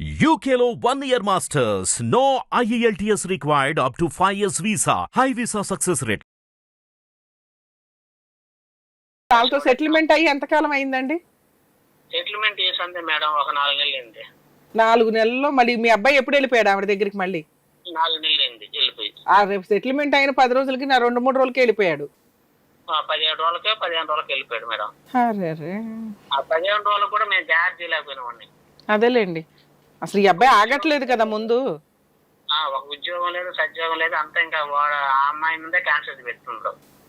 One year masters. No E IELTS required up to 5 years visa. High visa success rate. వాళ్ళతో settlement అయ్యి ఎంతకాలం అయిందండి settlement చేసింది madam ఒక నాలుగు నెలలు అయింది నాలుగు నెలల్లో మళ్ళీ మీ అబ్బాయి ఎప్పుడు వెళ్ళిపోయాడు ఆవిడ దగ్గరికి మళ్ళీ నాలుగు నెలలు అయింది వెళ్ళిపోయి ఆ రేపు సెటిల్మెంట్ అయిన పది రోజులకి నా రెండు మూడు రోజులకి వెళ్ళిపోయాడు ఆ పదిహేడు రోజులకే పదిహేను రోజులకి వెళ్ళిపోయాడు మేడం. ఆ పదిహేను రోజులు కూడా మేము జాగ్రత్త అదేలేండి అసలు ఈ అబ్బాయి ఆగట్లేదు కదా ముందు. ఆ, ఒక ఉద్యోగం లేదు సద్యోగం లేదు అంతా ఇంకా వాడు ఆ అమ్మాయి నుండే క్యాన్సర్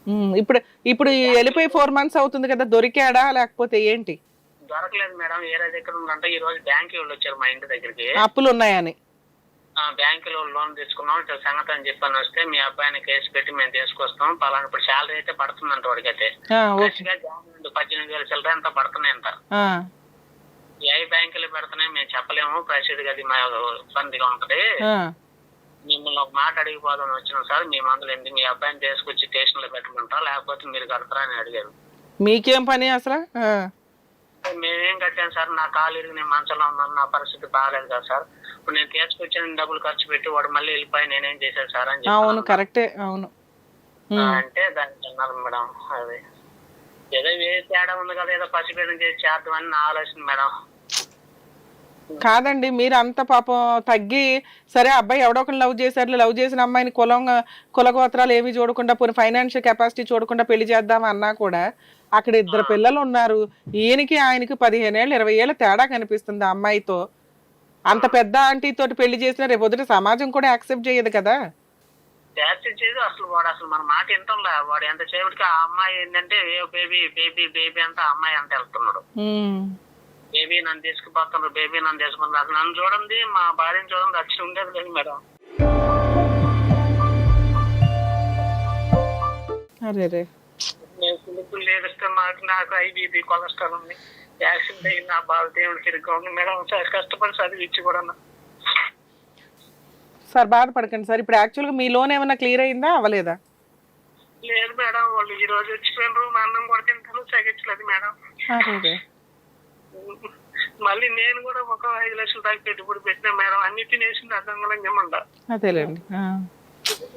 ఉమ్, ఇప్పుడు ఇప్పుడు ఈ వెళ్ళిపోయి ఫోర్ మంత్స్ అవుతుంది కదా దొరికాడా లేకపోతే ఏంటి? దొరకలేదు మేడం ఏ రోజు ఎక్కడ ఉందంటే ఈ రోజు బ్యాంక్ వాళ్ళు వచ్చారు మా ఇంటి దగ్గరికి. అప్పులు ఉన్నాయని ఆ బ్యాంకులో లోన్ తీసుకున్నాం ఇట్లా సంగతి అని చెప్పని వస్తే మీ అబ్బాయిని కేసు పెట్టి మేము తీసుకొస్తాం పలానా ఇప్పుడు శాలరీ అయితే పడుతుందంట వాడికైతే. ఆ, ఓకే. ఫ్రెష్గా పద్దెనిమిది వేల చిల్లర ఎంత పడుతున్నాయంట. ఆ, ఏ బ్యాంకులు పెడుతున్నాయి మేము చెప్పలేము. ప్రెసిడ్ అది మా ఇబ్బందిగా ఉంటది. మిమ్మల్ని ఒక మాట అడిగిపోదాం వచ్చినాం సార్. మీ మందులు ఏంటి మీ అబ్బాయిని తీసుకొచ్చి స్టేషన్లో పెట్టమంటారా లేకపోతే మీరు కడతారా అని అడిగారు. మీకేం పని అసలు? మేమేం కట్టాను సార్? నా కాలు ఇరిగి నేను మంచంలో ఉన్నాను. నా పరిస్థితి బాగాలేదు కదా సార్. ఇప్పుడు నేను తీసుకొచ్చిన డబ్బులు ఖర్చు పెట్టి వాడు మళ్ళీ వెళ్ళిపోయి నేనేం చేశాను సార్ అని అవును కరెక్టే. అవును. అంటే దానికి అన్నారు మేడం అది. ఏదో ఏ తేడా ఉంది కదా ఏదో పసిపేదం చేసి చేద్దామని నా ఆలోచన మేడం. కాదండి మీరు అంత పాపం తగ్గి సరే అబ్బాయి ఎవడో ఒకరు లవ్ చేశారు లవ్ చేసిన అమ్మాయిని కులం కులగోత్రాలు ఏమి చూడకుండా పోనీ ఫైనాన్షియల్ కెపాసిటీ చూడకుండా పెళ్ళి చేద్దాం అన్నా కూడా అక్కడ ఇద్దరు పిల్లలు ఉన్నారు. ఈయనకి ఆయనకి పదిహేను ఏళ్ళు ఇరవై ఏళ్ళ తేడా కనిపిస్తుంది ఆ అమ్మాయితో. అంత పెద్ద ఆంటీ తోటి పెళ్ళి చేసిన రేపు పొద్దుట సమాజం కూడా యాక్సెప్ట్ చేయదు కదా. చేయదు. అసలు వాడు అసలు మన మాట వింటంలే. వాడు ఎంత సేపటికి ఆ అమ్మాయి ఏంటంటే ఏ బేబీ బేబీ బేబీ అంతా అమ్మాయి అంత వెళ్తున్నాడు. బేబీ నన్ను తీసుకుపోతున్నారు బేబీ నన్ను తీసుకున్నారు నన్ను చూడండి మా భార్యను చూడండి వచ్చి ఉండేది లేదు మేడం. అరే రే. నేను లేదిస్తే మాకు నాకు ఐబీపీ కొలెస్ట్రాల్ ఉంది. యాక్సిడెంట్ అయ్యి నా బాధ దేవుడికి ఇరుగ్గా ఉంది. మేడం సార్ కష్టపడి చదివించి కూడా సార్ బాధపడకండి సార్. ఇప్పుడు యాక్చువల్గా మీ లోన్ ఏమైనా క్లియర్ అయిందా? అవ్వలేదా? లేదు మేడం వాళ్ళు ఈ రోజు వచ్చిపోయినారు మా అన్నం కూడా తింటారు సగించలేదు మేడం. మళ్ళీ నేను కూడా ఒక ఐదు లక్షల దాకా పెట్టుబడి పెట్టినా మేడం అన్ని తినేసింది అర్థం చెమ్మంట అదేలేండి.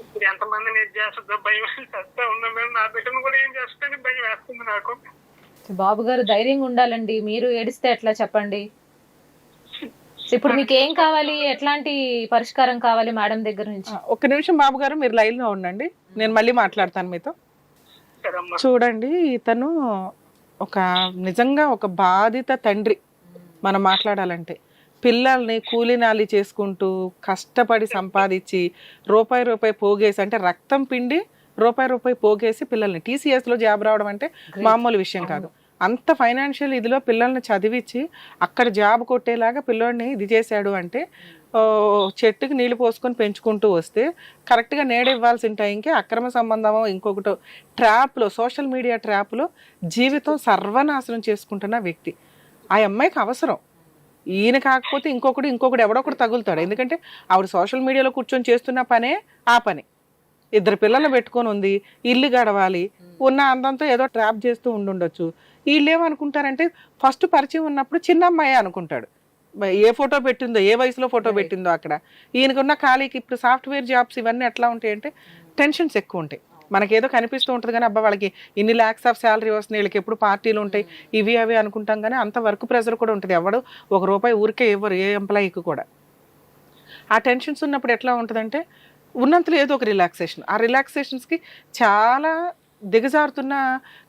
ఇప్పుడు ఎంతమంది నేను చేస్తుందో భయం చేస్తా ఉన్నా మేడం. నా బిడ్డను కూడా ఏం చేస్తానని భయం వేస్తుంది నాకు. బాబు గారు ధైర్యంగా ఉండాలండి. మీరు ఏడిస్తే ఎట్లా చెప్పండి? ఇప్పుడు మీకు ఏం కావాలి? ఎట్లాంటి పరిష్కారం కావాలి మేడం దగ్గర నుంచి? ఒక్క నిమిషం బాబు గారు మీరు లైన్లో ఉండండి. నేను మళ్ళీ మాట్లాడతాను మీతో. చూడండి ఇతను ఒక నిజంగా ఒక బాధిత తండ్రి మనం మాట్లాడాలంటే పిల్లల్ని కూలినాలి చేసుకుంటూ కష్టపడి సంపాదించి రూపాయి రూపాయి పోగేసి అంటే రక్తం పిండి రూపాయి రూపాయి పోగేసి పిల్లల్ని TCS లో జాబ్ రావడం అంటే మామూలు విషయం కాదు. అంత ఫైనాన్షియల్ ఇదిలో పిల్లల్ని చదివించి అక్కడ జాబ్ కొట్టేలాగా పిల్లోడిని ఇది చేశాడు అంటే చెట్టుకి నీళ్ళు పోసుకొని పెంచుకుంటూ వస్తే కరెక్ట్గా నేడ ఇవ్వాల్సిన టైంకి అక్రమ సంబంధం ఇంకొకటి. ట్రాప్లో సోషల్ మీడియా ట్రాప్లో జీవితం సర్వనాశనం చేసుకుంటున్న వ్యక్తి. ఆ అమ్మాయికి అవసరం. ఈయన కాకపోతే ఇంకొకడు ఇంకొకటి ఎవడొకడు తగులుతాడు. ఎందుకంటే ఆవిడ సోషల్ మీడియాలో కూర్చొని చేస్తున్న పనే ఆ పని. ఇద్దరు పిల్లలు పెట్టుకొని ఉంది ఇల్లు గడవాలి ఉన్న అందంతో ఏదో ట్రాప్ చేస్తూ ఉండుండొచ్చు. వీళ్ళు ఏమనుకుంటారంటే ఫస్ట్ పరిచయం ఉన్నప్పుడు చిన్న అమ్మాయి అనుకుంటాడు. ఏ ఫోటో పెట్టిందో ఏ వయసులో ఫోటో పెట్టిందో అక్కడ. ఈయనకున్న ఖాళీకి ఇప్పుడు సాఫ్ట్వేర్ జాబ్స్ ఇవన్నీ ఎట్లా ఉంటాయంటే టెన్షన్స్ ఎక్కువ ఉంటాయి. మనకేదో కనిపిస్తూ ఉంటుంది కానీ అబ్బా వాళ్ళకి ఇన్ని ల్యాక్స్ ఆఫ్ శాలరీ వస్తున్నాయి వీళ్ళకి ఎప్పుడు పార్టీలు ఉంటాయి ఇవి అవి అనుకుంటాం కానీ అంత వర్క్ ప్రెషర్ కూడా ఉంటుంది. ఎవడు ఒక రూపాయి ఊరికే ఇవ్వరు ఏ ఎంప్లాయీకి కూడా. ఆ టెన్షన్స్ ఉన్నప్పుడు ఎట్లా ఉంటుందంటే ఉన్నంతలో ఏదో ఒక రిలాక్సేషన్. ఆ రిలాక్సేషన్స్కి చాలా దిగజారుతున్న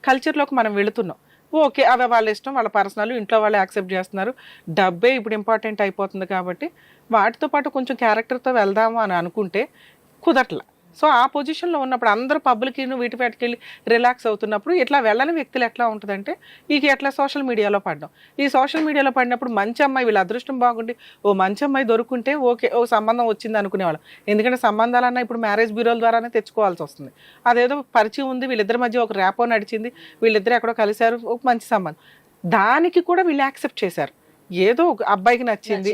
కల్చర్లోకి మనం వెళుతున్నాం. ఓకే అవి వాళ్ళ ఇష్టం వాళ్ళ పర్సనల్ ఇంట్లో వాళ్ళు యాక్సెప్ట్ చేస్తున్నారు. డబ్బే ఇప్పుడు ఇంపార్టెంట్ అయిపోతుంది కాబట్టి వాటితో పాటు కొంచెం క్యారెక్టర్తో వెళ్దాము అని అనుకుంటే కుదరట్లా. సో ఆ పొజిషన్లో ఉన్నప్పుడు అందరూ పబ్లిక్ వీటి పెట్టుకెళ్ళి రిలాక్స్ అవుతున్నప్పుడు ఇట్లా వెళ్ళని వ్యక్తులు ఎట్లా ఉంటుందంటే ఇక ఎట్లా సోషల్ మీడియాలో పడడం. ఈ సోషల్ మీడియాలో పడినప్పుడు మంచి అమ్మాయి వీళ్ళ అదృష్టం బాగుండి ఓ మంచి అమ్మాయి దొరుకుంటే ఓకే ఓ సంబంధం వచ్చింది అనుకునేవాళ్ళం. ఎందుకంటే సంబంధాలన్నా ఇప్పుడు మ్యారేజ్ బ్యూరోల ద్వారానే తెచ్చుకోవాల్సి వస్తుంది. అదేదో పరిచయం ఉంది వీళ్ళిద్దరి మధ్య ఒక ర్యాపో నడిచింది వీళ్ళిద్దరు ఎక్కడో కలిశారు ఒక మంచి సంబంధం. దానికి కూడా వీళ్ళు యాక్సెప్ట్ చేశారు. ఏదో ఒక అబ్బాయికి నచ్చింది.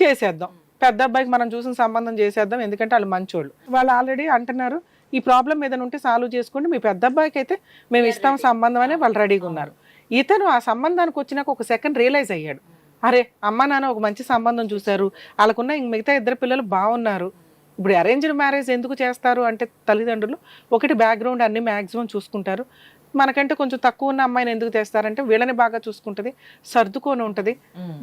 చేసేద్దాం. పెద్ద అబ్బాయికి మనం చూసిన సంబంధం చేసేద్దాం ఎందుకంటే వాళ్ళు మంచోళ్ళు. వాళ్ళు ఆల్రెడీ అంటున్నారు ఈ ప్రాబ్లం ఏదైనా ఉంటే సాల్వ్ చేసుకోండి మీ పెద్ద అబ్బాయికి అయితే మేము ఇస్తాం సంబంధం అని వాళ్ళు రెడీగా ఉన్నారు. ఇతను ఆ సంబంధానికి వచ్చినాక ఒక సెకండ్ రియలైజ్ అయ్యాడు. అరే అమ్మ నాన్న ఒక మంచి సంబంధం చూశారు వాళ్ళకున్న ఇంక మిగతా ఇద్దరు పిల్లలు బాగున్నారు. ఇప్పుడు అరేంజ్డ్ మ్యారేజ్ ఎందుకు చేస్తారు? అంటే తల్లిదండ్రులు ఒకటి బ్యాక్గ్రౌండ్ అన్ని మ్యాక్సిమం చూసుకుంటారు. మనకంటే కొంచెం తక్కువ ఉన్న అమ్మాయిని ఎందుకు తెస్తారంటే వీళ్ళని బాగా చూసుకుంటుంది సర్దుకొని ఉంటుంది.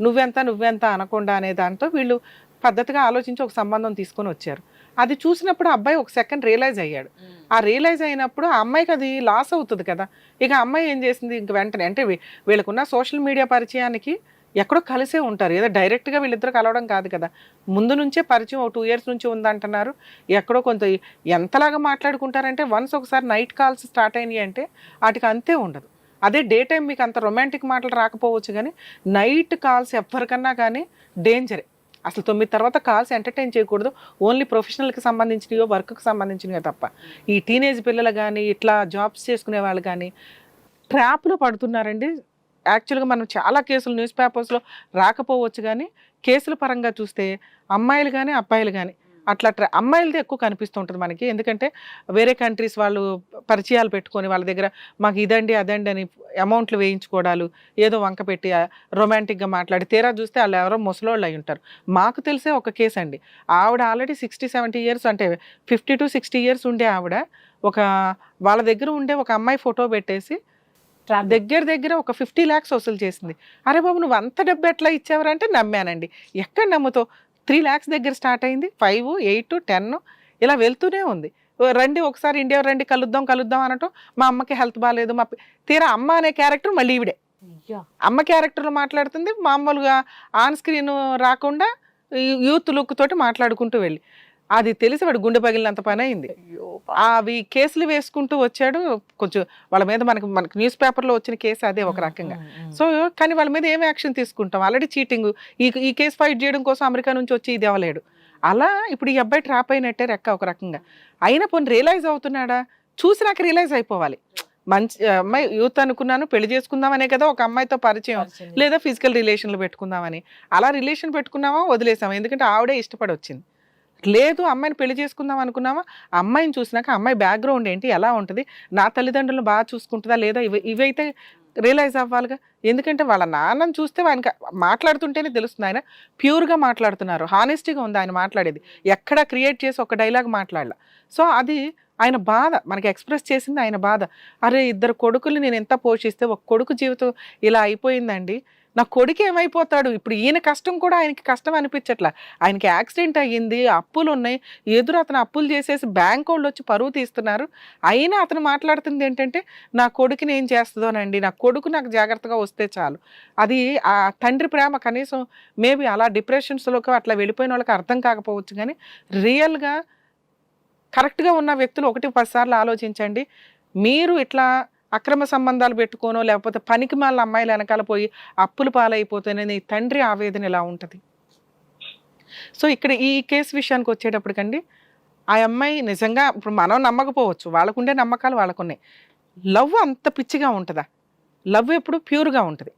నువ్వెంత నువ్వెంత అనకుండా అనే దాంతో వీళ్ళు పద్ధతిగా ఆలోచించి ఒక సంబంధం తీసుకొని వచ్చారు. అది చూసినప్పుడు అబ్బాయి ఒక సెకండ్ రియలైజ్ అయ్యాడు. ఆ రియలైజ్ అయినప్పుడు ఆ అమ్మాయికి అది లాస్ అవుతుంది కదా. ఇక అమ్మాయి ఏం చేసింది? ఇంక వెంటనే అంటే వీళ్ళకున్న సోషల్ మీడియా పరిచయానికి ఎక్కడో కలిసే ఉంటారు. ఏదో డైరెక్ట్గా వీళ్ళిద్దరు కలవడం కాదు కదా. ముందు నుంచే పరిచయం ఒక టూ ఇయర్స్ నుంచి ఉందంటున్నారు. ఎక్కడో కొంత ఎంతలాగా మాట్లాడుకుంటారంటే వన్స్ ఒకసారి నైట్ కాల్స్ స్టార్ట్ అయినాయి అంటే వాటికి అంతే ఉండదు. అదే డే టైం మీకు అంత రొమాంటిక్ మాటలు రాకపోవచ్చు కానీ నైట్ కాల్స్ ఎవరికన్నా కానీ డేంజరే అసలు తొమ్మిది తర్వాత కాల్స్ ఎంటర్టైన్ చేయకూడదు. ఓన్లీ ప్రొఫెషనల్కి సంబంధించినవో వర్క్కి సంబంధించినవే తప్ప. ఈ టీనేజ్ పిల్లలు కానీ ఇట్లా జాబ్స్ చేసుకునే వాళ్ళు కానీ ట్రాప్లో పడుతున్నారండి. యాక్చువల్గా మనం చాలా కేసులు న్యూస్ పేపర్స్లో రాకపోవచ్చు కానీ కేసుల పరంగా చూస్తే అమ్మాయిలు కానీ అబ్బాయిలు కానీ అట్లా ట్రా అమ్మాయిలది ఎక్కువ కనిపిస్తుంటుంది మనకి. ఎందుకంటే వేరే కంట్రీస్ వాళ్ళు పరిచయాలు పెట్టుకొని వాళ్ళ దగ్గర మాకు ఇదండి అదండి అని అమౌంట్లు వేయించుకోవడాలు ఏదో వంక పెట్టి రొమాంటిక్గా మాట్లాడి తీరా చూస్తే వాళ్ళు ఎవరో ముసలోళ్ళు అయి ఉంటారు. మాకు తెలిసే ఒక కేసు అండి. ఆవిడ ఆల్రెడీ సిక్స్టీ సెవెంటీ ఇయర్స్ అంటే ఫిఫ్టీ టు సిక్స్టీ ఇయర్స్ ఉండే ఆవిడ. ఒక వాళ్ళ దగ్గర ఉండే ఒక అమ్మాయి ఫోటో పెట్టేసి దగ్గర దగ్గర ఒక ఫిఫ్టీ ల్యాక్స్ వసూలు చేసింది. అరే బాబు నువ్వు అంత డబ్బు ఎట్లా ఇచ్చావరంటే నమ్మానండి. ఎక్కడ నమ్ముతావు? త్రీ ల్యాక్స్ దగ్గర స్టార్ట్ అయింది. ఫైవ్ ఎయిట్ టెన్ ఇలా వెళ్తూనే ఉంది. రండి ఒకసారి ఇండియా రండి కలుద్దాం కలుద్దాం అనటం మా అమ్మకి హెల్త్ బాగాలేదు మా తీరా అమ్మ అనే క్యారెక్టర్ మళ్ళీ ఈవిడే. అమ్మ క్యారెక్టర్లో మాట్లాడుతుంది. మామూలుగా ఆన్ స్క్రీన్ రాకుండా యూత్ లుక్ తోటి మాట్లాడుకుంటూ వెళ్ళి. అది తెలిసి వాడు గుండె పగిలినంత పని అయింది. అవి కేసులు వేసుకుంటూ వచ్చాడు. కొంచెం వాళ్ళ మీద మనకి మనకి న్యూస్ పేపర్లో వచ్చిన కేసు అదే ఒక రకంగా. సో కానీ వాళ్ళ మీద ఏం యాక్షన్ తీసుకుంటాం? Already cheating. ఈ ఈ కేసు ఫైట్ చేయడం కోసం అమెరికా నుంచి వచ్చి ఇది అవ్వలేడు. అలా ఇప్పుడు ఈ అబ్బాయి ట్రాప్ అయినట్టే రెక్క ఒక రకంగా. అయినా పోనీ రియలైజ్ అవుతున్నాడా? చూసినాక రియలైజ్ అయిపోవాలి. మంచి అమ్మాయి యూత్ అనుకున్నాను పెళ్ళి చేసుకుందామనే కదా ఒక అమ్మాయితో పరిచయం. లేదా ఫిజికల్ రిలేషన్లు పెట్టుకుందామని. అలా రిలేషన్ పెట్టుకున్నామా వదిలేసామా ఎందుకంటే ఆవిడే ఇష్టపడి వచ్చింది లేదు అమ్మాయిని పెళ్ళి చేసుకుందాం అనుకున్నామా అమ్మాయిని చూసినాక అమ్మాయి బ్యాక్గ్రౌండ్ ఏంటి? ఎలా ఉంటుంది? నా తల్లిదండ్రులను బాగా చూసుకుంటుందా లేదా? ఇవి ఇవైతే రియలైజ్ అవ్వాలిగా. ఎందుకంటే వాళ్ళ నాన్నని చూస్తే ఆయనకి మాట్లాడుతుంటేనే తెలుస్తుంది ఆయన. ప్యూర్గా మాట్లాడుతున్నారు. హానెస్టీగా ఉంది ఆయన మాట్లాడేది. ఎక్కడ క్రియేట్ చేసి ఒక డైలాగ్ మాట్లాడాల. సో అది ఆయన బాధ. మనకి ఎక్స్ప్రెస్ చేసింది ఆయన బాధ. అరే ఇద్దరు కొడుకులు నేను ఎంత పోషిస్తే ఒక కొడుకు జీవితం ఇలా అయిపోయిందండి. నా కొడుకు ఏమైపోతాడు? ఇప్పుడు ఈయన కష్టం కూడా ఆయనకి కష్టం అనిపించట్లా. ఆయనకి యాక్సిడెంట్ అయ్యింది అప్పులు ఉన్నాయి ఎదురు అతను అప్పులు చేసేసి బ్యాంక్ వాళ్ళు వచ్చి పరువు తీస్తున్నారు. అయినా అతను మాట్లాడుతుంది ఏంటంటే నా కొడుకుని ఏం చేస్తుందోనండి నా కొడుకు నాకు జాగ్రత్తగా వస్తే చాలు. అది ఆ తండ్రి ప్రేమ కనీసం మేబీ అలా డిప్రెషన్స్లోకి అట్లా వెళ్ళిపోయిన వాళ్ళకి అర్థం కాకపోవచ్చు కానీ రియల్గా కరెక్ట్గా ఉన్న వ్యక్తులు ఒకటి పదిసార్లు ఆలోచించండి. మీరు ఇట్లా అక్రమ సంబంధాలు పెట్టుకోనో లేకపోతే పనికి మాల అమ్మాయిలు వెనకాల పోయి అప్పులు పాలైపోతేనే నీ తండ్రి ఆవేదన ఎలా ఉంటుంది. సో ఇక్కడ ఈ కేసు విషయానికి వచ్చేటప్పటికండి ఆ అమ్మాయి నిజంగా ఇప్పుడు మనం నమ్మకపోవచ్చు. వాళ్ళకుండే నమ్మకాలు వాళ్ళకున్నాయి. లవ్ అంత పిచ్చిగా ఉంటుందా? లవ్ ఎప్పుడు ప్యూర్గా ఉంటుంది.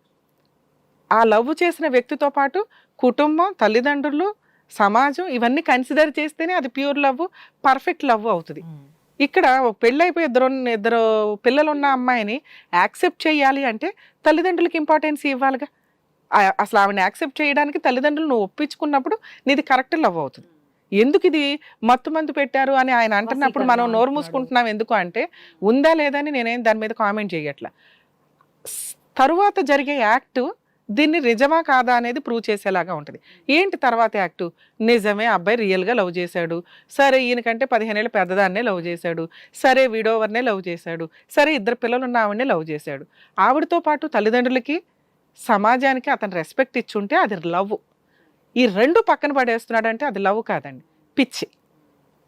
ఆ లవ్ చేసిన వ్యక్తితో పాటు కుటుంబం తల్లిదండ్రులు సమాజం ఇవన్నీ కన్సిడర్ చేస్తేనే అది ప్యూర్ లవ్ పర్ఫెక్ట్ లవ్ అవుతుంది. ఇక్కడ పెళ్ళైపోయి ఇద్దరు ఇద్దరు పిల్లలు ఉన్న అమ్మాయిని యాక్సెప్ట్ చేయాలి అంటే తల్లిదండ్రులకి ఇంపార్టెన్స్ ఇవ్వాలిగా. అసలు ఆవిడని యాక్సెప్ట్ చేయడానికి తల్లిదండ్రులు నువ్వు ఒప్పించుకున్నప్పుడు నీది కరెక్ట్ లవ్ అవుతుంది. ఎందుకు ఇది మత్తు మందు పెట్టారు అని ఆయన అంటున్నప్పుడు మనం నోరు మూసుకుంటున్నాం ఎందుకు అంటే ఉందా లేదని నేనేం దాని మీద కామెంట్ చేయట్లా. తరువాత జరిగే యాక్ట్ దీన్ని నిజమా కాదా అనేది ప్రూవ్ చేసేలాగా ఉంటుంది. ఏంటి తర్వాత యాక్టు నిజమే అబ్బాయి రియల్గా లవ్ చేశాడు. సరే ఈయనకంటే పదిహేనేళ్ళు పెద్దదాన్నే లవ్ చేశాడు. సరే విడోవర్నే లవ్ చేశాడు. సరే ఇద్దరు పిల్లలు ఉన్న ఆవిడనే లవ్ చేశాడు. ఆవిడతో పాటు తల్లిదండ్రులకి సమాజానికి అతను రెస్పెక్ట్ ఇచ్చుంటే అది లవ్. ఈ రెండు పక్కన పడేస్తున్నాడంటే అది లవ్ కాదండి. పిచ్చి.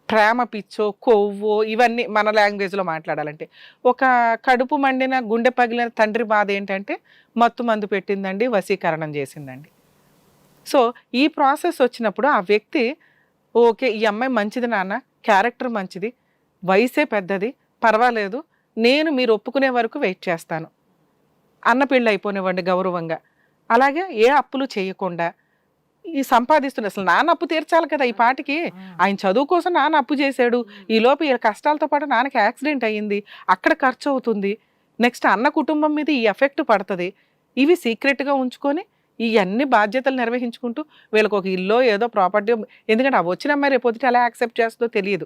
ప్రేమ పిచ్చో కొవ్వో ఇవన్నీ మన లాంగ్వేజ్లో మాట్లాడాలంటే. ఒక కడుపు మండిన గుండె పగిలిన తండ్రి బాధ ఏంటంటే మత్తు మందు పెట్టిందండి వశీకరణం చేసిందండి. సో ఈ ప్రాసెస్ వచ్చినప్పుడు ఆ వ్యక్తి ఓకే ఈ అమ్మాయి మంచిది నాన్న క్యారెక్టర్ మంచిది వయసే పెద్దది పర్వాలేదు నేను మీరు ఒప్పుకునే వరకు వెయిట్ చేస్తాను. అన్న పెళ్ళి అయిపోనివ్వండి గౌరవంగా. అలాగే ఏ అప్పులు చేయకుండా ఈ సంపాదిస్తున్న. అసలు నాన్న అప్పు తీర్చాలి కదా ఈ పాటికి. ఆయన చదువు కోసం నాన్న అప్పు చేశాడు. ఈ లోపు ఈ కష్టాలతో పాటు నాన్నకి యాక్సిడెంట్ అయ్యింది. అక్కడ ఖర్చు అవుతుంది. నెక్స్ట్ అన్న కుటుంబం మీద ఈ ఎఫెక్ట్ పడుతుంది. ఇవి సీక్రెట్గా ఉంచుకొని ఇవన్నీ బాధ్యతలు నిర్వహించుకుంటూ వీళ్ళకి ఒక ఇల్లు ఏదో ప్రాపర్టీ ఎందుకంటే ఆ వచ్చిన అమ్మాయి రేపొద్దుట ఎలా యాక్సెప్ట్ చేస్తుందో తెలియదు.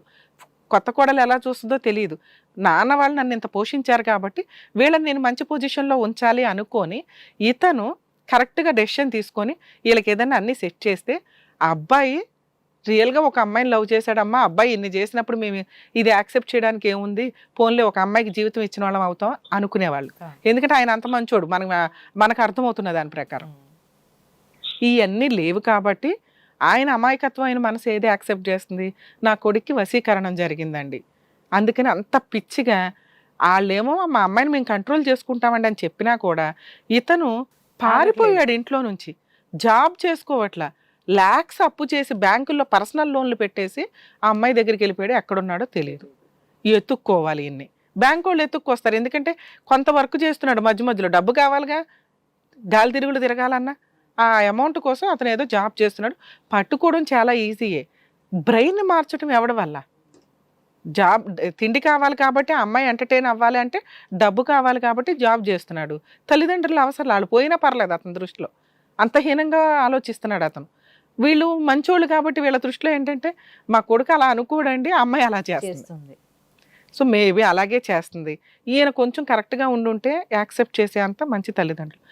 కొత్త కోడలు ఎలా చూస్తుందో తెలియదు. నాన్న వాళ్ళు నన్ను ఇంత పోషించారు కాబట్టి వీళ్ళని నేను మంచి పొజిషన్లో ఉంచాలి అనుకొని ఇతను కరెక్ట్గా డెసిషన్ తీసుకొని వీళ్ళకి ఏదైనా అన్ని సెట్ చేస్తే ఆ అబ్బాయి రియల్గా ఒక అమ్మాయిని లవ్ చేశాడమ్మా అబ్బాయి ఇన్ని చేసినప్పుడు మేము ఇది యాక్సెప్ట్ చేయడానికి ఏముంది? పోన్లే ఒక అమ్మాయికి జీవితం ఇచ్చిన వాళ్ళం అవుతాం అనుకునేవాళ్ళు. ఎందుకంటే ఆయన అంత మంచోడు. మనకు మనకు అర్థమవుతున్న దాని ప్రకారం. ఇవన్నీ లేవు కాబట్టి ఆయన అమాయకత్వం ఆయన మనసు ఏది యాక్సెప్ట్ చేస్తుంది? నా కొడుక్కి వశీకరణం జరిగిందండి. అందుకని అంత పిచ్చిగా వాళ్ళేమో మా అమ్మాయిని మేము కంట్రోల్ చేసుకుంటామండి అని చెప్పినా కూడా ఇతను పారిపోయాడు ఇంట్లో నుంచి. జాబ్ చేసుకోవట్లా. ల్యాక్స్ అప్పు చేసి బ్యాంకుల్లో పర్సనల్ లోన్లు పెట్టేసి ఆ అమ్మాయి దగ్గరికి వెళ్ళిపోయాడు. ఎక్కడున్నాడో తెలియదు ఎత్తుక్కోవాలి ఇన్ని. బ్యాంక్ వాళ్ళు ఎత్తుక్కొస్తారు. ఎందుకంటే కొంత వర్క్ చేస్తున్నాడు మధ్య మధ్యలో. డబ్బు కావాలిగా? గాలి తిరుగులు తిరగాలన్నా? ఆ అమౌంట్ కోసం అతను ఏదో జాబ్ చేస్తున్నాడు. పట్టుకోవడం చాలా ఈజీయే. బ్రెయిన్ మార్చడం ఎవడి వల్ల? జాబ్ తిండి కావాలి కాబట్టి అమ్మాయి ఎంటర్టైన్ అవ్వాలి అంటే డబ్బు కావాలి కాబట్టి జాబ్ చేస్తున్నాడు. తల్లిదండ్రుల అవసరం వాళ్ళు పోయినా పర్లేదు అతని దృష్టిలో. అంత హీనంగా ఆలోచిస్తున్నాడు అతను. వీళ్ళు మంచోళ్ళు కాబట్టి వీళ్ళ దృష్టిలో ఏంటంటే మా కొడుకు అలా అనుకోడండి అమ్మాయి అలా చేస్తుంది. చేస్తుంది. సో మేబీ అలాగే చేస్తుంది. ఈయన కొంచెం కరెక్ట్గా ఉండుంటే యాక్సెప్ట్ చేసే అంత మంచి తల్లిదండ్రులు.